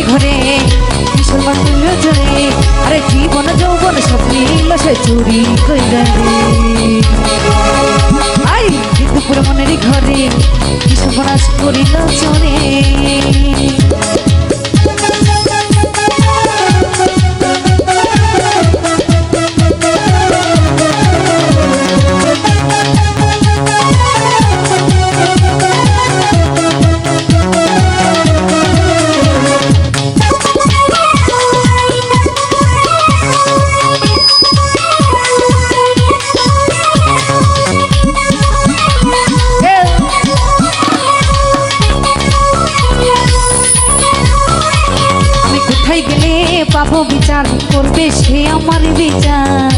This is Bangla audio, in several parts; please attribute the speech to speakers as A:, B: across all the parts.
A: মনের ঘরে কিশোর করিল চলে আরে জীবন, যৌবন, সব নিল সে চুরি কইরা আই বিন্দুপুরে মনের ঘরে কিশোর মাস করিল চলে। বিচার করবে সে আমার বিচার।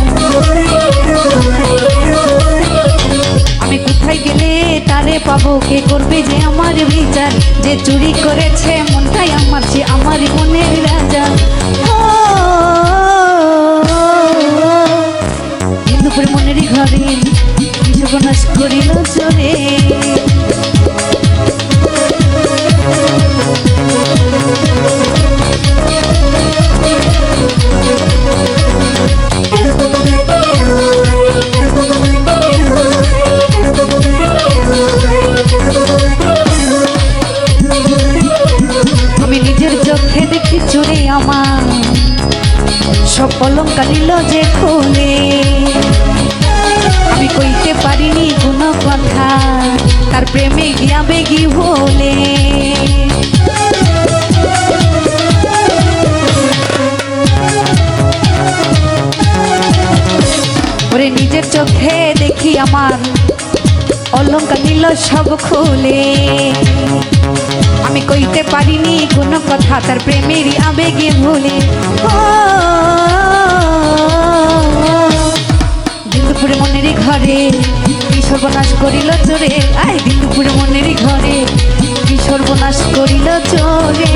A: আমি কোথায় গেলে তারে পাবো? কে করবে যে আমার বিচার? যে চুরি করেছে মনটাই আমার, সে আমার মনের রাজা। মনেরই ঘরে সর্বনাশ করিল চলে যে খুলে। আমি কইতে পারিনি কোনো কথা তার প্রেমে গিয়া বেগি বলে ওরে নিজের চোখে দেখি আমার অলঙ্কার নিল সব খুলে। আমি কইতে পারিনি কোনো কথা তার প্রেমেরই আবেগে ভুলে। দিন্দুপুরে সর্বনাশ করিল চোরে আই দিন দুপুর মনের ঘরে কি সর্বনাশ করিল চোরে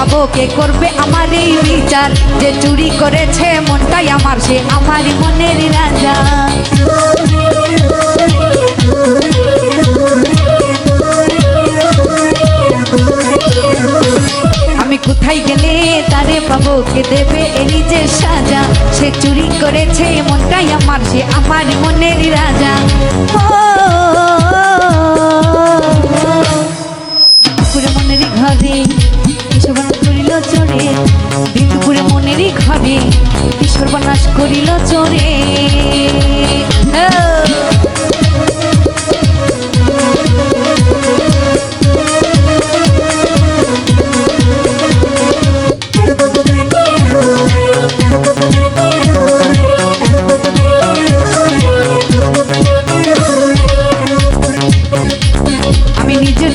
A: পাবো, কে করবে আমার এই বিচার? যে চুরি করেছে মনটাই আমার, সে আমারই মনের রাজা। আমি কোথায় গেলে তারে পাবো, কে দেবে এর যে সাজা? সে চুরি করেছে মনটাই আমার, সে আমার মনের রাজা। ও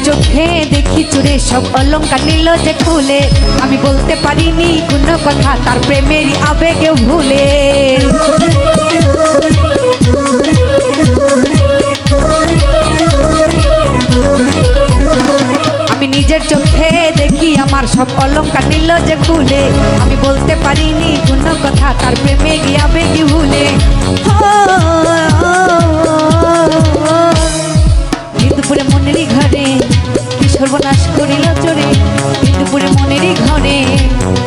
A: চোখে দেখি চুরে সব অলঙ্কার নিল যে খুলে। আমি বলতে পারিনি কোনো কথা, তার প্রেমেরই আবেগে ভুলে। নিজের দেখি আমার সব অলঙ্কার নিল যে খুলে আমি বলতে পারিনি কোনো কথা, তার প্রেমেরই আবেগে ভুলে দুপুরে মনেরই ঘরে, কি সর্বনাশ করিল চোরে? দুপুরে মনেরই ঘরে,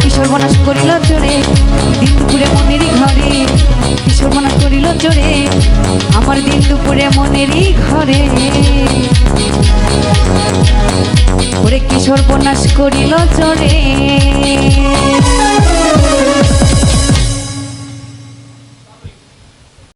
A: কি সর্বনাশ করিল চোরে? দুপুরে মনেরই ঘরে, কি সর্বনাশ করিল চোরে? আমার দিন দুপুরে মনেরই ঘরে। কি সর্বনাশ করিল চোরে